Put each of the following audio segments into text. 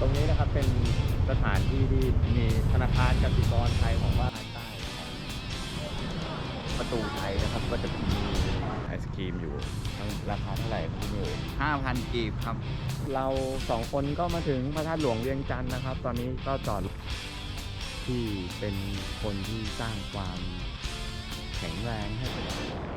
ตรงนี้นะครับเป็นสถานที่ที่มีธนาคารกสิกรไทยของบ้านใต้นะครับประตูไทยนะครับก็จะมีไอศครีมอยู่ทั้งราคาเท่าไหร่ครับพี่นิวห้าพันกีบครับ เราสองคนก็มาถึงพระธาตุหลวงเวียงจันทร์นะครับ ตอนนี้ก็จอดที่เป็นคนที่สร้างความแข็งแรงให้กับเรา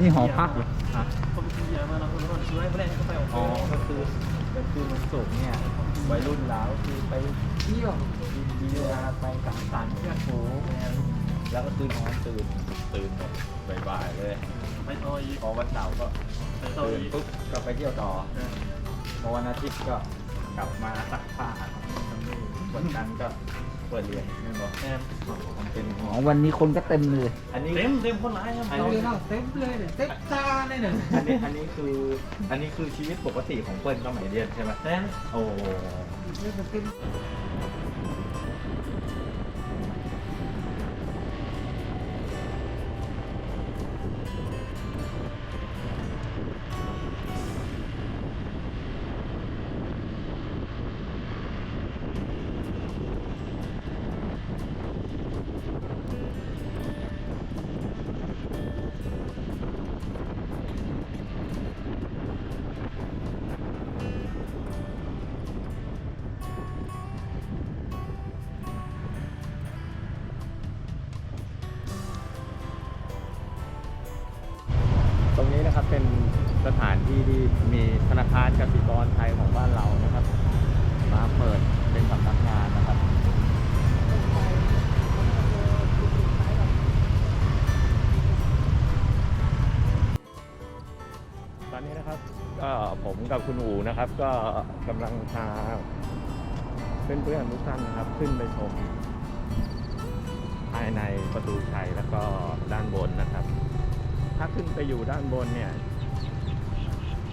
นี่หอพักเหรออ๋อก็คือก็คือมันสุกร์เนี่ยวัยรุ่นแล้วคือไปเที่ยวกินเบียร์ไปสังสรรค์เพื่อนฝูงแล้วก็คืนนอนตื่นตื่นแบบบ่ายๆเลยไปต่ออีกพอวันเสาร์ก็ตื่นปุ๊บก็ไปเที่ยวต่อพอวันอาทิตย์ก็กลับมาซักผ้าวันจันทร์ก็ เปิดเรียนไม่บอกแอนมันเป็นอ๋อวันนี้คนก็เต็มเลย อันนี้ เต็มเต็มคนร้ายครับอันนี้เต็มเลยเนี่ยเต็มตาเลยเนี่ยอันนี้อันนี้คืออันนี้คือชีวิตปกติของเปิ้ลสมัยเรียนใช่ไหมแอนโอ้ต ที่มีธนาคารกสิกรไทยของบ้านเรานะครับ มาเปิดเป็นสำนักงานนะครับตอนนี้นะครับก็ผมกับคุณอูนะครับ ก็กำลังพาเพื่อนๆทุกท่านนะครับ ขึ้นไปชม ภายในประตูชัยแล้วก็ด้านบนนะครับ ถ้าขึ้นไปอยู่ด้านบนเนี่ย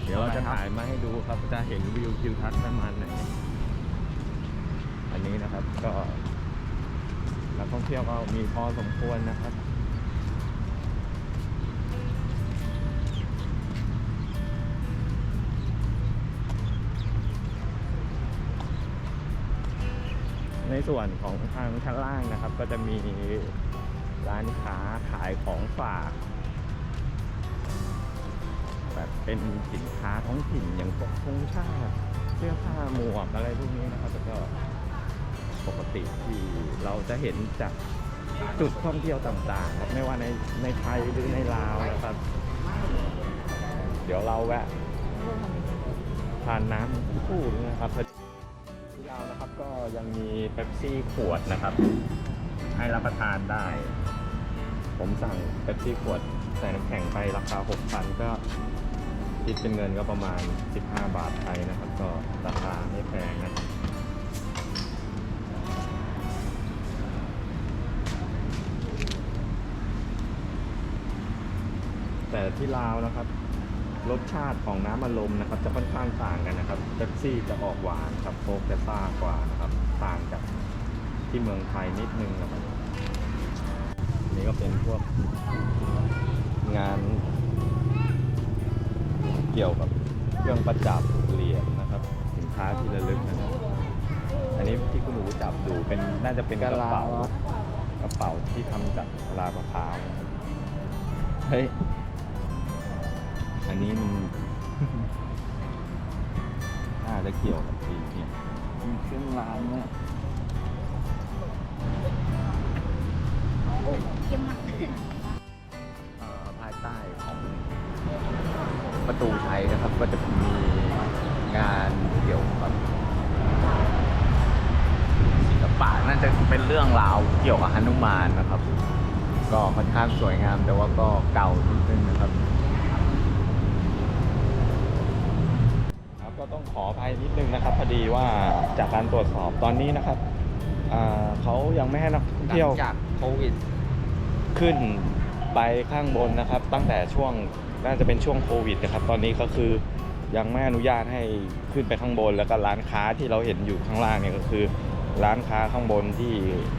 เดี๋ยวเราจะถ่ายมาให้ดูครับจะเห็นวิวทิวทัศน์ประมาณไหน อันนี้นะครับก็นักท่องเที่ยวก็มีพอสมควรนะครับในส่วนของทางชั้นล่างนะครับ ก็จะมีร้านค้าขายของฝาก เป็นสินค้าท้องถิ่นอย่างพวกธงชาติเสื้อผ้าหมวกอะไรพวกนี้นะครับ แล้วก็ปกติที่เราจะเห็นจากจุดท่องเที่ยวต่างๆครับไม่ว่าในในไทยหรือในลาวนะครับ เดี๋ยวเราแวะทานน้ำคู่นะครับที่ลาวนะครับก็ยังมีเป๊ปซี่ขวดนะครับ ให้รับประทานได้ ผมสั่งเป๊ปซี่ขวดใส่น้ำแข็งไปราคา 6,000 ก็ คิดเป็นเงินก็ประมาณ 15 บาทไทยนะครับ ก็ราคาไม่แพงนะครับแต่ที่ลาวนะครับรสชาติของน้ำอารมณ์นะครับ จะค่อนข้างต่างกันนะครับเป๊ปซี่จะออกหวานครับโค้กจะซ่ากว่านะครับ ต่างจากที่เมืองไทยนิดนึงนะครับนี่ก็เป็นพวกงาน เกี่ยวกับเครื่องประดับเหรียญนะครับ สินค้าที่ระลึกนะครับอันนี้ที่คุณหนูจับดูเป็นน่าจะเป็นกระเป๋ากระเป๋าที่ทำจากลามะพร้าวนะครับเฮ้ยอันนี้มันน่าจะเกี่ยวกับจีนเนี่ยมีเครื่องรางเนี่ยเก็จะมีงานเกี่ยวกับศิลปะน่าจะเป็นเรื่องราวเกี่ยวกับหนุมานนะครับ ก็ค่อนข้างสวยงาม แต่ว่าก็เก่านิดนึงนะครับ ครับก็ต้องขออภัยนิดนึงนะครับพอดีว่าจากการตรวจสอบตอนนี้นะครับอ่าเขายังไม่ให้นักท่องหลัเที่ยวงจากโควิด ขึ้นไปข้างบนนะครับ ตั้งแต่ช่วง น่าจะเป็นช่วงโควิดนะครับ ตอนนี้ก็คือยังไม่อนุญาตให้ขึ้นไปข้างบน แล้วก็ร้านค้าที่เราเห็นอยู่ข้างล่างเนี่ยก็คือ ร้านค้าข้างบนที่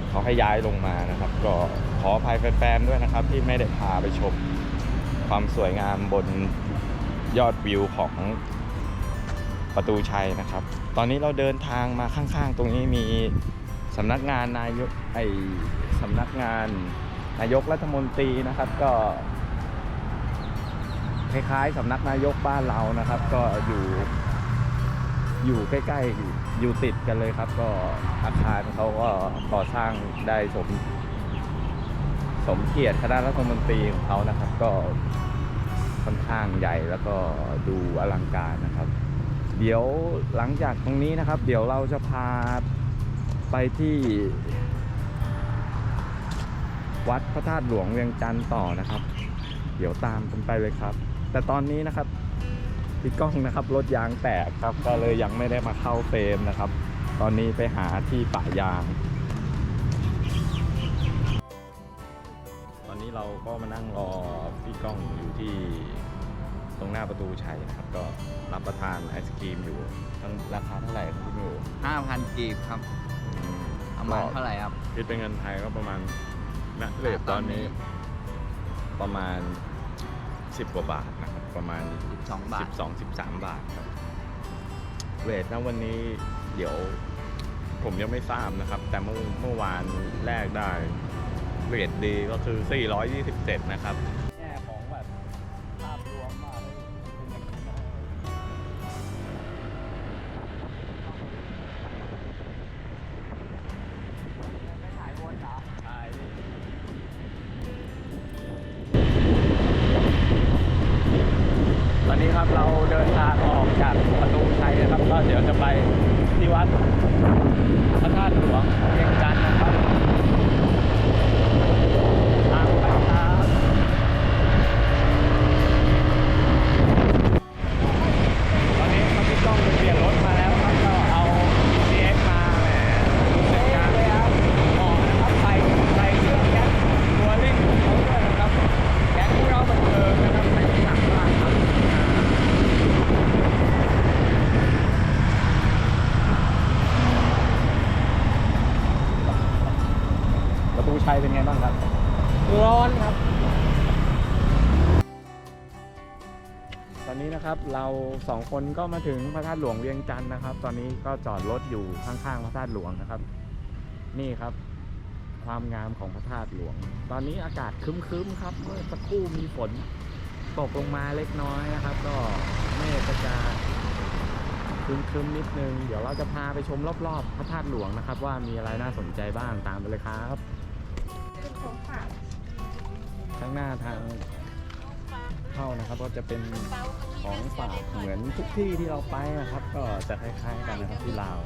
เขาให้ย้ายลงมานะครับ ก็ขออภัยแฟนๆด้วยนะครับ ที่ไม่ได้พาไปชมความสวยงามบนยอดวิวของประตูชัยนะครับ ตอนนี้เราเดินทางมาข้างๆ ตรงนี้มีสำนักงานนายกไอสำนักงานนายกรัฐมนตรีนะครับ ก็ คล้ายๆสำนักนายกบ้านเรานะครับ ก็อยู่อยู่ใกล้ๆอยู่ติดกันเลยครับ ก็อาคารเขาก็ก่อสร้างได้สม สมเกียรติคณะรัฐมนตรีของเขานะครับ ก็ค่อนข้างใหญ่แล้วก็ดูอลังการนะครับ เดี๋ยวหลังจากตรงนี้นะครับ เดี๋ยวเราจะพาไปที่ วัดพระธาตุหลวงเวียงจันทร์ต่อนะครับ เดี๋ยวตามกันไปเลยครับ แต่ตอนนี้นะครับพี่ก้องนะครับรถยางแตกครับ ก็เลยยังไม่ได้มาเข้าเฟรมนะครับ ตอนนี้ไปหาที่ปะยาง ตอนนี้เราก็มานั่งรอพี่ก้องอยู่ที่ตรงหน้าประตูชัยนะครับ ก็รับประทานไอศกรีมอยู่ทั้งราคาเท่าไหร่ครับพี่มิวห้าพันกีบครับอืมประมาณเท่าไหร่ครับคิดเป็นเงินไทยก็ประมาณณเรทตอนนี้ ประมาณ10กว่าบาทนะครับ ประมาณ 12 บาท 12 13 บาทครับ เรทณวันนี้เดี๋ยวผมยังไม่ทราบนะครับ แต่เมื่อเมื่อวานแรกได้เรทดีก็คือ 427 นะครับ สองคนก็มาถึงพระธาตุหลวงเวียงจันทร์นะครับ ตอนนี้ก็จอดรถอยู่ข้างๆพระธาตุหลวงนะครับ นี่ครับ ความงามของพระธาตุหลวง ตอนนี้อากาศครึ้มๆครับ เมื่อสักครู่มีฝนตกลงมาเล็กน้อยนะครับ ก็เมฆก็จะครึ้มๆนิดนึง เดี๋ยวเราจะพาไปชมรอบๆพระธาตุหลวงนะครับ ว่ามีอะไรน่าสนใจบ้างตามไปเลยครับข้างหน้าทาง เข้านะครับ ก็จะเป็นของฝากเหมือนทุกที่ที่เราไปนะครับ ก็จะคล้าย ๆ กันนะครับที่ลาว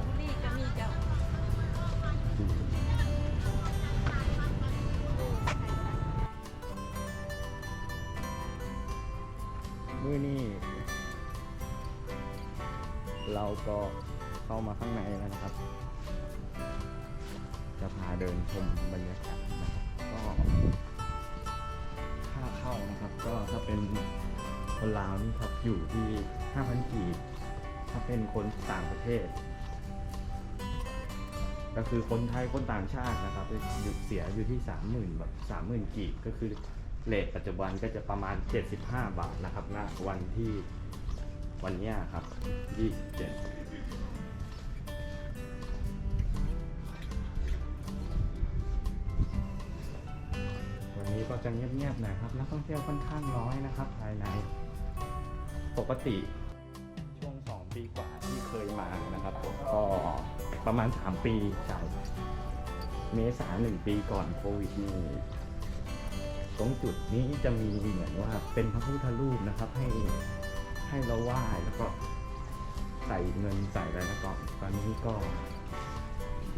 มือนี้เราก็เข้ามาข้างในแล้วนะครับ จะพาเดินชมบรรยากาศ นะครับ ก็ถ้าเป็นคนลาวนี่ครับอยู่ที่ 5,000กีบถ้าเป็นคนต่างประเทศ ก็คือคนไทยคนต่างชาตินะครับหยุดเสียอยู่ที่ 30,000แบบ30,000กีบก็คือเลทปัจจุบันก็จะประมาณ 75 บาทนะครับณวันที่วันนี้ครับ27 จะเงียบๆหน่อยครับนักท่องเที่ยวค่อนข้างน้อยนะครับ ภายใน ปกติ ช่วง 2 ปีกว่าที่เคยมานะครับก็ประมาณ 3 ปีจาก เมษาหนึ่งปีก่อนโควิดนี่ตรงจุดนี้จะมีเหมือนว่าเป็นพระพุทธรูปนะครับ ให้ให้เราไหว้แล้วก็ใส่เงินใส่อะไรแล้วก็ตอนนี้ก็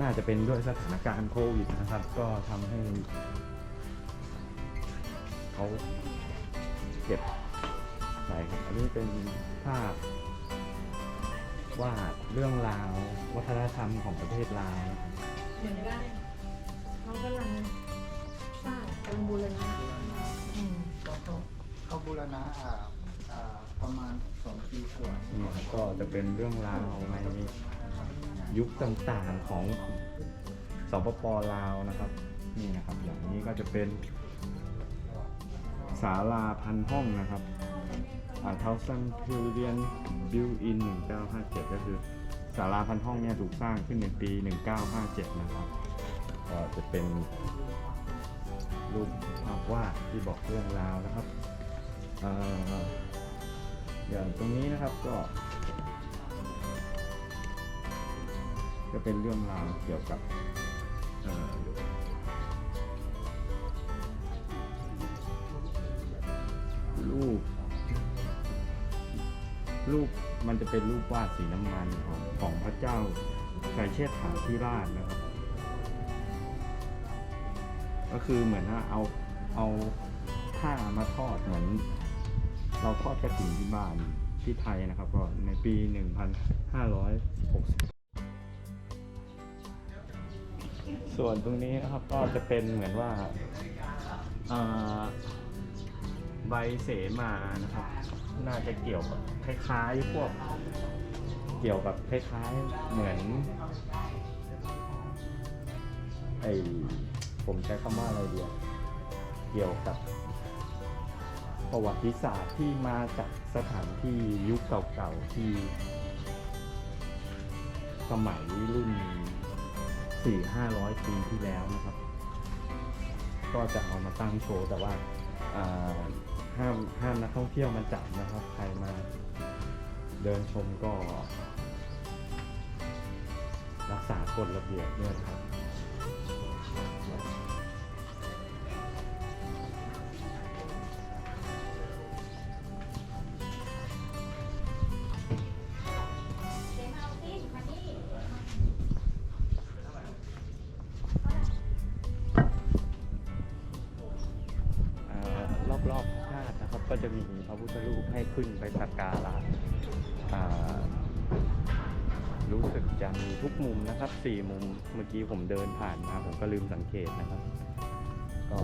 น่าจะเป็นด้วยสถานการณ์โควิดนะครับ ก็ทำให้ เขาเก็บใส่ครับ อันนี้เป็นภาพวาดเรื่องราว วัฒนธรรมของประเทศลาวนะครับเดี๋ยวได้เขากำลังสร้างกำลังบูรณะอืมก็เขาเขาบูรณะอ่าอ่าประมาณสองปีกว่านี่ก็จะเป็นเรื่องราวในยุคต่างๆของสปปลาวนะครับ นี่นะครับ อย่างนี้ก็จะเป็น ศาลาพันห้องนะครับอ่าเทาซันพิเรียนบิวอิน1957 ก็คือศาลาพันห้องเนี่ยถูกสร้างขึ้นในปี 1957 นะครับก็จะเป็นรูปภาพวาดที่บอกเรื่องราวนะครับเอ่ออย่างตรงนี้นะครับก็จะเป็นเรื่องราวเกี่ยวกับ รูปมันจะเป็นรูปวาดสีน้ำมันของของพระเจ้าไกรเชษฐาธิราชนะครับ ก็คือเหมือนว่าเอาเอาผ้ามาทอดเหมือน เราทอดกระถิ่นที่บ้านที่ไทยนะครับ ก็ในปี 1560ส่วนตรงนี้นะครับก็จะเป็นเหมือนว่าใบเสมานะครับ น่าจะเกี่ยวกับคล้ายๆพวกเกี่ยวกับคล้ายๆเหมือนไอผมใช้คำว่าอะไรเดียวเกี่ยวกับประวัติศาสตร์ที่มาจากสถานที่ยุคเก่าๆที่ สมัยรุ่น 4-500 ปีที่แล้วนะครับ ก็จะเอามาตั้งโชว์แต่ว่าอ่า ห้ามห้ามนักท่องเที่ยวมาจับนะครับ ใครมาเดินชมก็ รักษากฎระเบียบด้วยนะครับ พุทธรูปให้ขึ้นไปสักการะรู้สึกจะมีทุกมุมนะครับสี่มุมเมื่อกี้ผมเดินผ่านมาผมก็ลืมสังเกตนะครับ ก็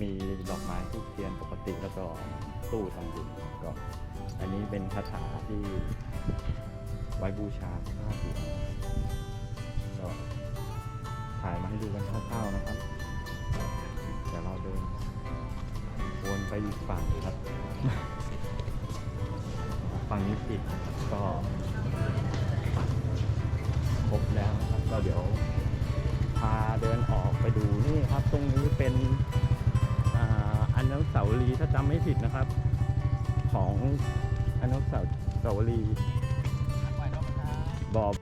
มีดอกไม้ทุกเทียนปกติแล้วก็ตู้ทำบุญก็ อันนี้เป็นคาถาที่ไว้บูชาพระธาตุหลวงก็ถ่ายมาให้ดูกันคร่าวๆนะครับ อีกฝั่งครับ ฝั่งนี้ปิดก็ครบแล้วครับก็เดี๋ยวพาเดินออกไปดูนี่ครับ ตรงนี้เป็นอ่าอนุสาวรีย์ถ้าจำไม่ผิดนะครับ ของอนุสาวรีย์บอบ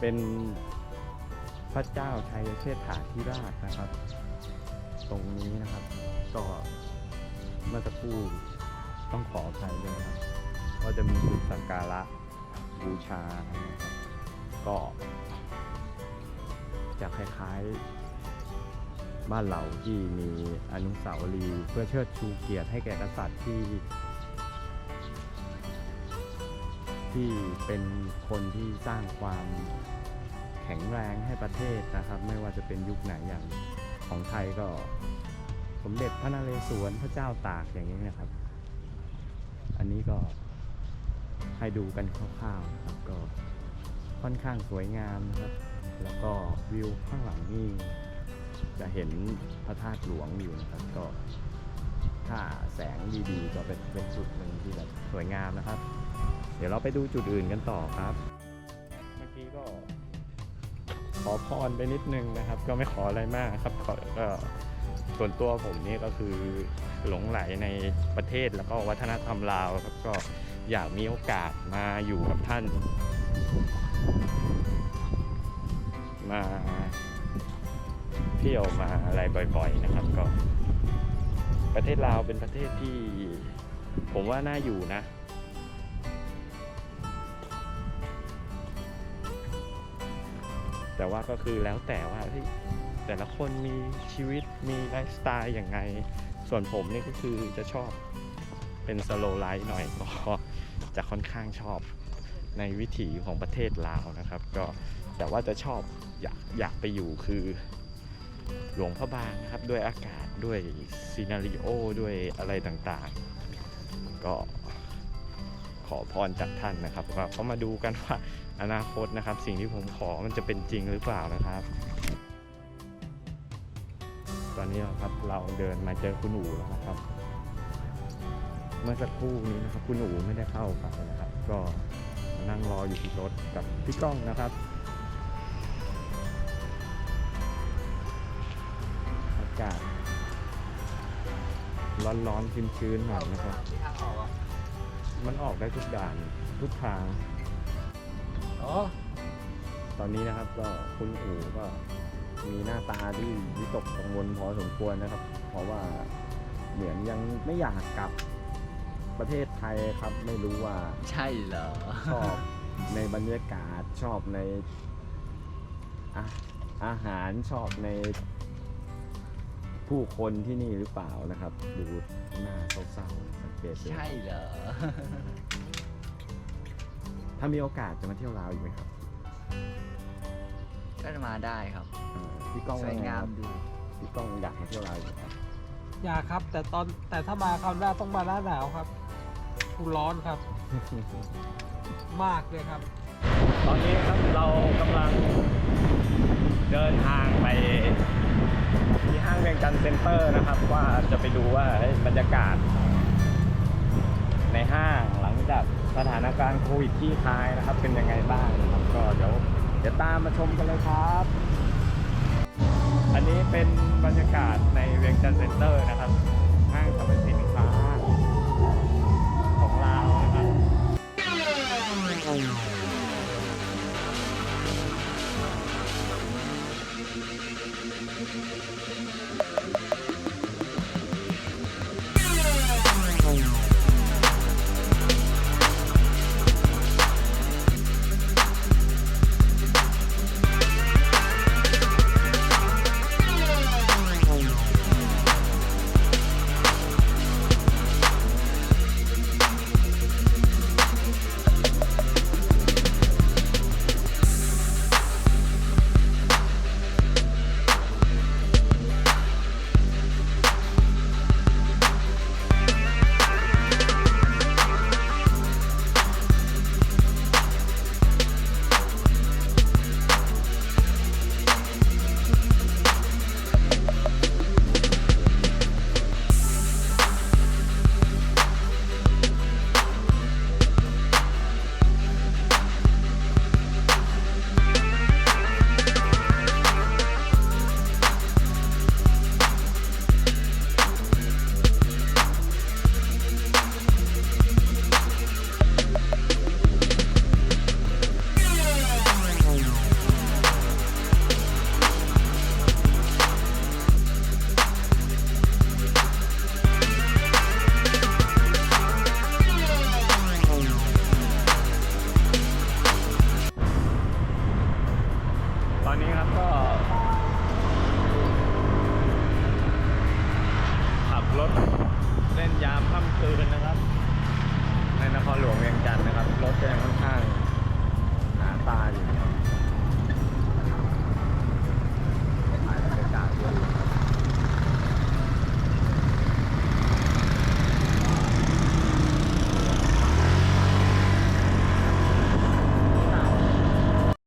เป็นพระเจ้าชัยเชษฐาธิราชนะครับ ตรงนี้นะครับก็เมื่อสักครู่ต้องขออภัยด้วยนะครับก็จะมีจุดสักการะบูชานะครับก็จะคล้ายๆบ้านเราที่มีอนุสาวรีย์เพื่อเชิดชูเกียรติให้แก่กษัตริย์ที่ ที่เป็นคนที่สร้างความแข็งแรงให้ประเทศนะครับ ไม่ว่าจะเป็นยุคไหนอย่างของไทยก็สมเด็จพระนเรศวรพระเจ้าตากอย่างนี้นะครับ อันนี้ก็ให้ดูกันคร่าวๆครับก็ค่อนข้างสวยงามนะครับ แล้วก็วิวข้างหลังนี่จะเห็นพระธาตุหลวงอยู่นะครับก็ถ้าแสงดีๆก็เป็นเป็นจุดหนึ่งที่แบบสวยงามนะครับ เดี๋ยวเราไปดูจุดอื่นกันต่อครับ เมื่อกี้ก็ ขอพรไปนิดนึงนะครับ ก็ไม่ขออะไรมากครับขอก็ส่วนตัวผมนี่ก็คือหลงไหลในประเทศแล้วก็วัฒนธรรมลาวครับก็อยากมีโอกาสมาอยู่กับท่าน มาเที่ยวมาอะไรบ่อยๆนะครับก็ ประเทศลาวเป็นประเทศที่ ผมว่าน่าอยู่นะ แต่ว่าก็คือแล้วแต่ว่าแต่ละคนมีชีวิตมีไลฟ์สไตล์อย่างไง ส่วนผมนี่ก็คือจะชอบเป็นสโลไลฟ์หน่อยก็จะค่อนข้างชอบในวิถีของประเทศลาวนะครับ ก็แต่ว่าจะชอบอยากอยากไปอยู่คือหลวงพระบางนะครับด้วยอากาศด้วยซีนารีโอด้วยอะไรต่างๆ ก็ขอพรจากท่านนะครับก็เขามาดูกันว่า อนาคตนะครับ สิ่งที่ผมขอมันจะเป็นจริงหรือเปล่านะครับ ตอนนี้นะครับเราเดินมาเจอคุณอู๋แล้วนะครับ เมื่อสักครู่นี้นะครับ คุณอู๋ไม่ได้เข้าไปนะครับ ก็นั่งรออยู่ที่รถกับพี่ก้องนะครับอากาศร้อนๆชื้นๆหน่อยนะครับ มันออกได้ทุกด่านทุกทาง ตอนนี้นะครับก็คุณอู๋ก็มีหน้าตาที่วิตกกังวลพอสมควรนะครับ เพราะว่าเหมือนยังไม่อยากกลับประเทศไทยครับไม่รู้ว่าใช่เหรอชอบในบรรยากาศชอบในอาอาหารชอบในผู้คนที่นี่หรือเปล่านะครับ ดูหน้าเศร้าๆสังเกตดูใช่เหรอ ถ้ามีโอกาสจะมาเที่ยวลาวอีกไหมครับก็จะมาได้ครับ อ่าพี่ก้องสวยงามดีดีพี่ก้องอยากมาเที่ยวลาวอีกไหมครับอยากครับ แต่ตอนแต่ถ้ามาคราวหน้าต้องมาหน้าหนาวครับกูร้อนครับ มากเลยครับ ตอนนี้ครับเรากำลังเดินทางไปที่ห้างเวียงจันทร์เซ็นเตอร์นะครับ ว่าจะไปดูว่าเฮ้ยบรรยากาศ ในห้างหลังจาก สถานการณ์โควิดที่คลายนะครับ เป็นยังไงบ้างนะครับก็เดี๋ยวเดี๋ยวตามมาชมกันเลยครับ อันนี้เป็นบรรยากาศในเวียงจันทร์เซ็นเตอร์นะครับห้างสรรพสินค้าของลาวนะครับตอ